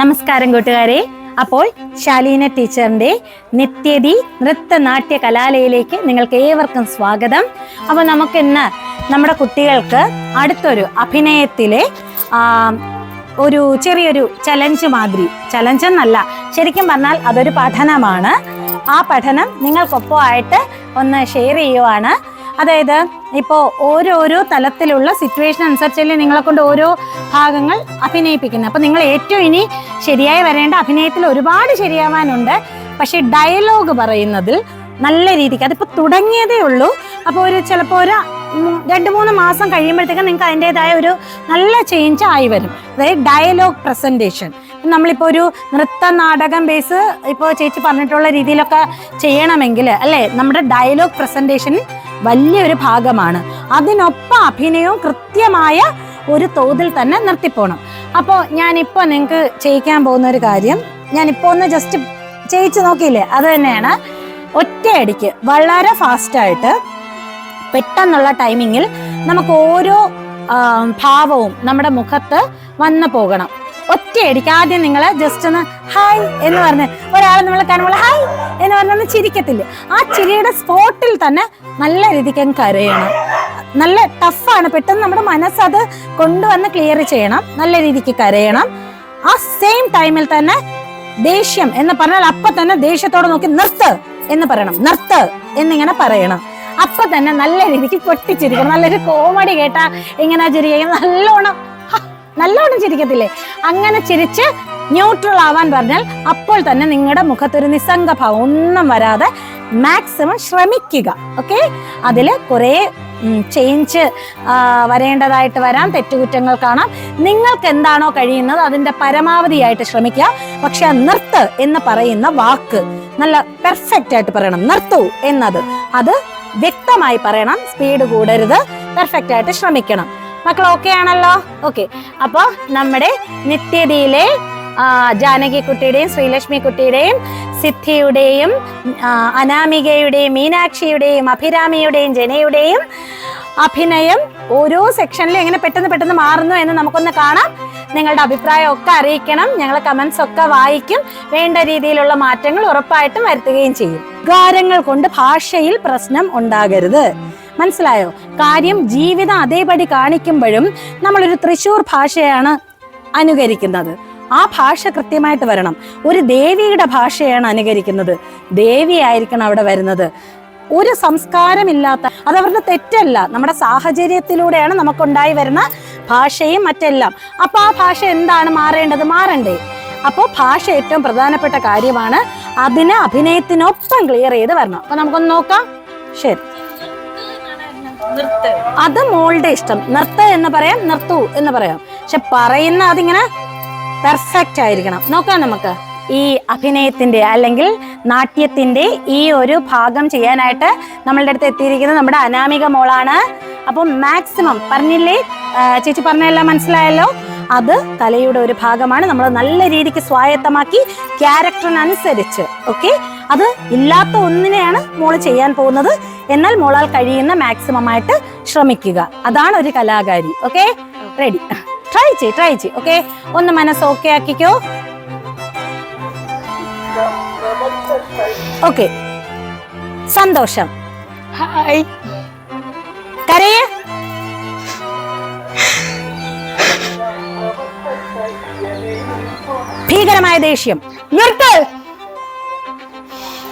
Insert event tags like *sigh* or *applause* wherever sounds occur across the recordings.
നമസ്കാരം കൂട്ടുകാരെ. അപ്പോൾ ശാലീന ടീച്ചറിന്റെ നിത്യതി നൃത്തനാട്യ കലാലയയിലേക്ക് നിങ്ങൾക്ക് ഏവർക്കും സ്വാഗതം. അപ്പോൾ നമുക്ക് ഇന്ന് നമ്മുടെ കുട്ടികൾക്ക് അടുത്തൊരു അഭിനയത്തിലെ ഒരു ചെറിയൊരു ചലഞ്ച് മാതിരി ചലഞ്ച് എന്നല്ല ശരിക്കും പറഞ്ഞാൽ അതൊരു പഠനമാണ്. ആ പഠനം നിങ്ങൾക്കൊപ്പമായിട്ട് ഒന്ന് ഷെയർ ചെയ്യുവാണ്. അതായത് ഇപ്പോൾ ഓരോരോ തലത്തിലുള്ള സിറ്റുവേഷൻ അനുസരിച്ചല്ലേ നിങ്ങളെ കൊണ്ട് ഓരോ ഭാഗങ്ങൾ അഭിനയിപ്പിക്കുന്നത്. അപ്പോൾ നിങ്ങൾ ഏറ്റവും ഇനി ശരിയായി വരേണ്ട അഭിനയത്തിൽ ഒരുപാട് ശരിയാവാനുണ്ട്. പക്ഷേ ഡയലോഗ് പറയുന്നതിൽ നല്ല രീതിക്ക് അതിപ്പോൾ തുടങ്ങിയതേ ഉള്ളൂ. അപ്പോൾ ഒരു ചിലപ്പോൾ ഒരു രണ്ട് മൂന്ന് മാസം കഴിയുമ്പോഴത്തേക്കും നിങ്ങൾക്ക് അതിന്റെതായ ഒരു നല്ല ചേഞ്ച് ആയി വരും. അതായത് ഡയലോഗ് പ്രസന്റേഷൻ നമ്മളിപ്പോൾ ഒരു നൃത്ത നാടകം ബേസ് ഇപ്പോൾ ചേച്ചി പറഞ്ഞിട്ടുള്ള രീതിയിലൊക്കെ ചെയ്യണമെങ്കിൽ അല്ലേ? നമ്മുടെ ഡയലോഗ് പ്രസന്റേഷൻ വലിയൊരു ഭാഗമാണ്. അതിനൊപ്പം അഭിനയവും കൃത്യമായ ഒരു തോതിൽ തന്നെ നിർത്തിപ്പോണം. അപ്പോൾ ഞാനിപ്പോൾ നിങ്ങൾക്ക് ചെയ്യിക്കാൻ പോകുന്ന ഒരു കാര്യം ഞാനിപ്പോൾ ഒന്ന് ജസ്റ്റ് ചെയ്യിച്ച് നോക്കിയില്ലേ? അത് തന്നെയാണ്. ഒറ്റയടിക്ക് വളരെ ഫാസ്റ്റായിട്ട് പെട്ടെന്നുള്ള ടൈമിങ്ങിൽ നമുക്ക് ഓരോ ഭാവവും നമ്മുടെ മുഖത്ത് വന്നു പോകണം. ഒറ്റയടിക്ക് ആദ്യം നിങ്ങൾ ജസ്റ്റ് ഒന്ന് ഹായ് എന്ന് പറഞ്ഞ് ഒരാൾ നമ്മൾ കാണുമ്പോൾ ഹായ് എന്ന് പറഞ്ഞൊന്ന് ചിരിക്കത്തില്ല. ആ ചിരിയുടെ സ്പോട്ടിൽ തന്നെ നല്ല രീതിക്ക് അങ്ങ് കരയണം. നല്ല ടഫാണ് പെട്ടെന്ന് നമ്മുടെ മനസ്സത് കൊണ്ടുവന്ന് ക്ലിയർ ചെയ്യണം. നല്ല രീതിക്ക് കരയണം. ആ സെയിം ടൈമിൽ തന്നെ ദേഷ്യം എന്ന് പറഞ്ഞാൽ അപ്പൊ തന്നെ ദേഷ്യത്തോടെ നോക്കി നിർത്ത് എന്ന് പറയണം. നിർത്ത് എന്നിങ്ങനെ പറയണം. അപ്പൊ തന്നെ നല്ല രീതിക്ക് പൊട്ടിച്ചിരിക്കണം. നല്ലൊരു കോമഡി കേട്ടാ ഇങ്ങനെ ചിരിക്കും നല്ലോണം നല്ലോണം ചിരിക്കത്തില്ലേ? അങ്ങനെ ചിരിച്ച് ന്യൂട്രൽ ആവാൻ പറഞ്ഞാൽ അപ്പോൾ തന്നെ നിങ്ങളുടെ മുഖത്തൊരു നിസ്സംഗഭാവം ഒന്നും വരാതെ മാക്സിമം ശ്രമിക്കുക. ഓക്കെ അതിൽ കുറേ ചേഞ്ച് വരേണ്ടതായിട്ട് വരാം. തെറ്റുകുറ്റങ്ങൾ കാണാം. നിങ്ങൾക്ക് എന്താണോ കഴിയുന്നത് അതിന്റെ പരമാവധിയായിട്ട് ശ്രമിക്കുക. പക്ഷെ നിർത്ത് എന്ന് പറയുന്ന വാക്ക് നല്ല പെർഫെക്റ്റ് ആയിട്ട് പറയണം. നിർത്തു എന്നത്. അത് വ്യക്തമായി പറയണം. സ്പീഡ് കൂടരുത്. പെർഫെക്റ്റ് ആയിട്ട് ശ്രമിക്കണം. മക്കൾ ഓക്കെ ആണല്ലോ? ഓക്കെ അപ്പോൾ നമ്മുടെ നിത്യതയിലെ ആ, ജാനകി കുട്ടിയുടെയും ശ്രീലക്ഷ്മി കുട്ടിയുടെയും സിദ്ധിയുടെയും അനാമികയുടെയും മീനാക്ഷിയുടെയും അഭിരാമിയുടെയും ജനയുടെയും അഭിനയം ഓരോ സെക്ഷനിലും എങ്ങനെ പെട്ടെന്ന് പെട്ടെന്ന് മാറുന്നു എന്ന് നമുക്കൊന്ന് കാണാം. നിങ്ങളുടെ അഭിപ്രായം ഒക്കെ അറിയിക്കണം. ഞങ്ങൾ കമന്റ്സ് ഒക്കെ വായിക്കും. വേണ്ട രീതിയിലുള്ള മാറ്റങ്ങൾ ഉറപ്പായിട്ടും വരുത്തുകയും ചെയ്യും. ഗാരങ്ങൾ കൊണ്ട് ഭാഷയിൽ പ്രശ്നം ഉണ്ടാകരുത്. മനസ്സിലായോ? കാര്യം ജീവിതം അതേപടി കാണിക്കുമ്പോഴും നമ്മളൊരു തൃശ്ശൂർ ഭാഷയാണ് അനുകരിക്കുന്നത്. ആ ഭാഷ കൃത്യമായിട്ട് വരണം. ഒരു ദേവിയുടെ ഭാഷയാണ് അനുകരിക്കുന്നത്. ദേവി ആയിരിക്കണം അവിടെ വരുന്നത്. ഒരു സംസ്കാരമില്ലാത്ത അത് അവരുടെ തെറ്റല്ല. നമ്മുടെ സാഹചര്യത്തിലൂടെയാണ് നമുക്കുണ്ടായി വരുന്ന ഭാഷയും മറ്റെല്ലാം. അപ്പൊ ആ ഭാഷ എന്താണ് മാറേണ്ടത്? മാറണ്ടേ. അപ്പോൾ ഭാഷ ഏറ്റവും പ്രധാനപ്പെട്ട കാര്യമാണ് അതിന് അഭിനയത്തിനൊപ്പം ക്ലിയർ ചെയ്ത് വരണം. അപ്പൊ നമുക്കൊന്ന് നോക്കാം. ശരി. അത് മോളുടെ ഇഷ്ടം. നിർത്ത എന്ന് പറയാം നിർത്തു എന്ന് പറയാം. പക്ഷെ പറയുന്ന അതിങ്ങനെ പെർഫെക്റ്റ് ആയിരിക്കണം. നോക്കാം നമുക്ക്. ഈ അഭിനയത്തിന്റെ അല്ലെങ്കിൽ നാട്യത്തിന്റെ ഈ ഒരു ഭാഗം ചെയ്യാനായിട്ട് നമ്മളുടെ അടുത്ത് എത്തിയിരിക്കുന്നത് നമ്മുടെ അനാമിക മോളാണ്. അപ്പം മാക്സിമം പറഞ്ഞില്ലേ? ചേച്ചി പറഞ്ഞതെല്ലാം മനസ്സിലായല്ലോ? അത് കലയുടെ ഒരു ഭാഗമാണ്. നമ്മൾ നല്ല രീതിക്ക് സ്വായത്തമാക്കി ക്യാരക്ടറിനനുസരിച്ച് ഓക്കെ അത് ഇല്ലാത്ത ഒന്നിനെയാണ് മോൾ ചെയ്യാൻ പോകുന്നത്. എന്നാൽ മോളാൽ കഴിയുന്ന മാക്സിമം ആയിട്ട് ശ്രമിക്കുക. അതാണ് ഒരു കലാകാരി. ഓക്കെ റെഡി ട്രൈ ചെയ് ട്രൈ ചെയ് ഓക്കെ ഒന്ന് മനസ്സ് ഓക്കെ ആക്കിക്കോ. ഓക്കെ സന്തോഷം. ഹായ് കരയേ. ഭീകരമായ ദേഷ്യം. നിർത്ത്.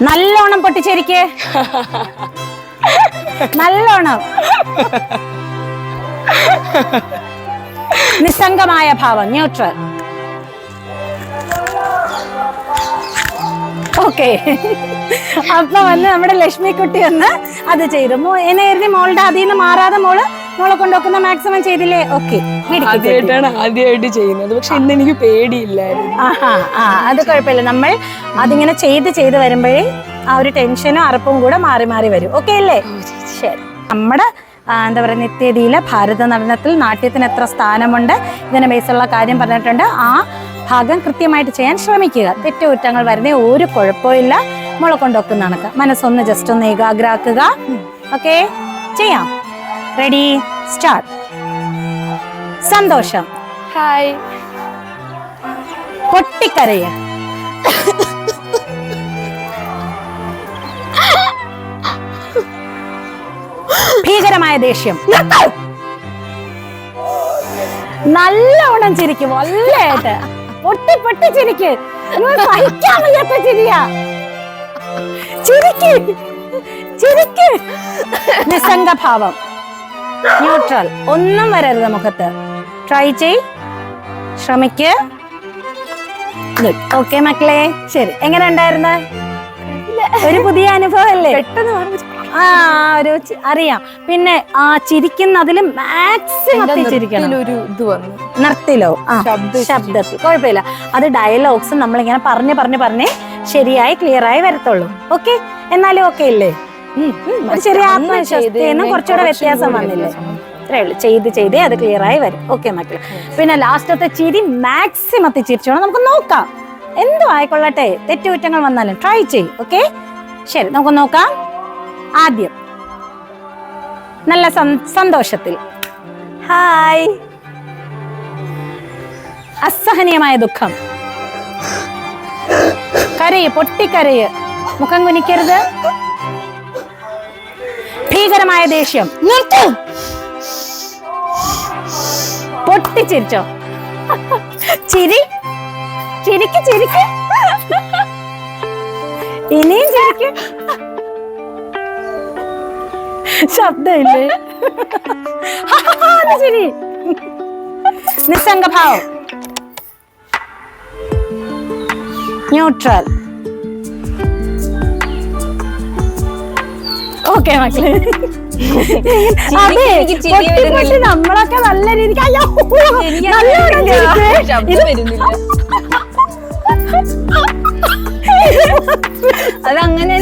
നല്ലോണം പൊട്ടിച്ചേരിക്ക്. *laughs* നല്ലോണം. നിസ്സംഗമായ ഭാവം ന്യൂട്രൽ ഓക്കെ അപ്പൊ വന്ന് നമ്മുടെ ലക്ഷ്മി കുട്ടി ഒന്ന് അത് ചെയ്തു. എന്നെ മോളുടെ അതിൽ നിന്ന് മാറാതെ മോൾ മോളെ കൊണ്ടുവക്കുന്ന മാക്സിമം ചെയ്തില്ലേ? ഓക്കെ ആദ്യമായിട്ടാണ് ആദ്യമായിട്ട് ചെയ്യുന്നത്. പക്ഷെ ഇന്ന് എനിക്ക് പേടിയില്ലായിരുന്നു. അത് കുഴപ്പമില്ല. നമ്മൾ അതിങ്ങനെ ചെയ്ത് ചെയ്ത് വരുമ്പോഴേ ആ ഒരു ടെൻഷനും അറപ്പും കൂടെ മാറി മാറി വരും. ഓക്കെ അല്ലേ? ശരി നമ്മുടെ എന്താ പറയുക നിത്യതിയിലെ ഭാരത നടനത്തിൽ നാട്യത്തിന് എത്ര സ്ഥാനമുണ്ട്? ഇതിനെ ബേസുള്ള കാര്യം പറഞ്ഞിട്ടുണ്ട്. ആ ഭാഗം കൃത്യമായിട്ട് ചെയ്യാൻ ശ്രമിക്കുക. തെറ്റുകുറ്റങ്ങൾ വരുന്ന ഒരു കുഴപ്പമില്ല മുള കൊണ്ടൊക്കുന്ന കണക്ക് മനസ്സൊന്ന് ജസ്റ്റ് ഒന്ന് ഏകാഗ്രാക്കുക ഓക്കെ ചെയ്യാം. റെഡി സ്റ്റാർട്ട് സന്തോഷം. ഹായ് പൊട്ടിക്കരയ. ഭീകരമായ ദേഷ്യം. നല്ലോണം ചിരിക്കും വല്ലായിട്ട്. പൊട്ടി പൊട്ടി ചിരിക്ക്. സഹിക്കാൻ വയ്യാത്ത ചിരിയാ. ചിരിക്ക് ചിരിക്ക്. നിസ്സംഗഭാവം. ന്യൂട്രൽ. ഒന്നും വരരുത് മുഖത്ത്. ട്രൈ ചെയ്. ശ്രമിക്ക്. ഗുഡ്. ഓക്കെ മക്കളെ. ശരി. എങ്ങനെ ഉണ്ടായിരുന്നു? ഒരു പുതിയ അനുഭവം അല്ലേ? പെട്ടെന്ന് ആ ഒരു അറിയാം. പിന്നെ ആ ചിരിക്കുന്നതിലും മാക്സിമം ചിരിക്കണം ഒരു ഇത് വന്നു. നിർത്തിലോ ആ ശബ്ദ ശബ്ദത്തിൽ. കുഴപ്പമില്ല. അത് ഡയലോഗ്സ് നമ്മളിങ്ങനെ പറഞ്ഞ് പറഞ്ഞ് പറഞ്ഞ് ശരിയായി ക്ലിയർ ആയി വരത്തുള്ളൂ. ഓക്കെ എന്നാലും ഓക്കെ ഇല്ലേ? ഒരു ചെറിയ ആത്മവിശ്വാസത്തിനും കുറച്ചുകൂടെ വ്യത്യാസം വന്നില്ലേ? ചെയ്ത് അത്രേ ഉള്ളൂ. ചെയ്ത് ചെയ്തേ അത് ക്ലിയർ ആയി വരും. ഓക്കെ മക്കളെ. പിന്നെ ലാസ്റ്റത്തെ ചിരി മാക്സിമത്തിൽ ചിരിച്ചോണം നമുക്ക് നോക്കാം. എന്തും ആയിക്കൊള്ളട്ടെ. തെറ്റുകുറ്റങ്ങൾ വന്നാലും ട്രൈ ചെയ്യും. ഓക്കെ ശരി നമുക്ക് നോക്കാം. ആദ്യം. നല്ല സന്തോഷത്തിൽ. ഹായ്. അസഹനീയമായ ദുഃഖം. കരയ് പൊട്ടിക്കരയ്. മുഖം കുനിക്കരുത്. ഭീകരമായ ദേഷ്യം. പൊട്ടിച്ചിരിച്ചോ. ചിരി. ചിരിക്ക് ചിരിക്ക്. ഇനിയും ചിരിക്ക്. ശബ്ദമില്ലേ? ശരി. നിസ്സംഗഭാവം. ന്യൂട്രൽ. ഓക്കെ മക്കളെ. അതെ എനിക്ക് ചിരി പൊട്ടി വരുന്നില്ല. പൊട്ടി നമ്മളൊക്കെ നല്ല രീതിക്ക് അയ്യോ നല്ലോണം ചിരിച്ചേ. *laughs* അത് അങ്ങനെ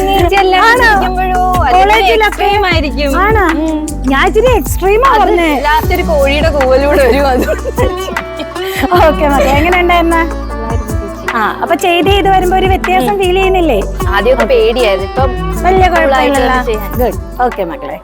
ആയിരിക്കും. ഞാൻ ഇച്ചിരി എക്സ്ട്രീമാ പറഞ്ഞേ. ലാസ്റ്റ് ഒരു കോഴിയുടെ കൂവലൂടെ വരും അത് ഓക്കെ മക്കളെ എങ്ങനെ ഉണ്ടായിരുന്ന ആ അപ്പൊ ചെയ്ത് ചെയ്ത് വരുമ്പോ ഒരു വ്യത്യാസം ഫീൽ ചെയ്യുന്നില്ലേ? ആദ്യമൊക്കെ പേടിയായിരുന്നു. ഇപ്പം വലിയ കുഴപ്പമില്ല. ഗുഡ് ഓക്കെ മക്കളെ.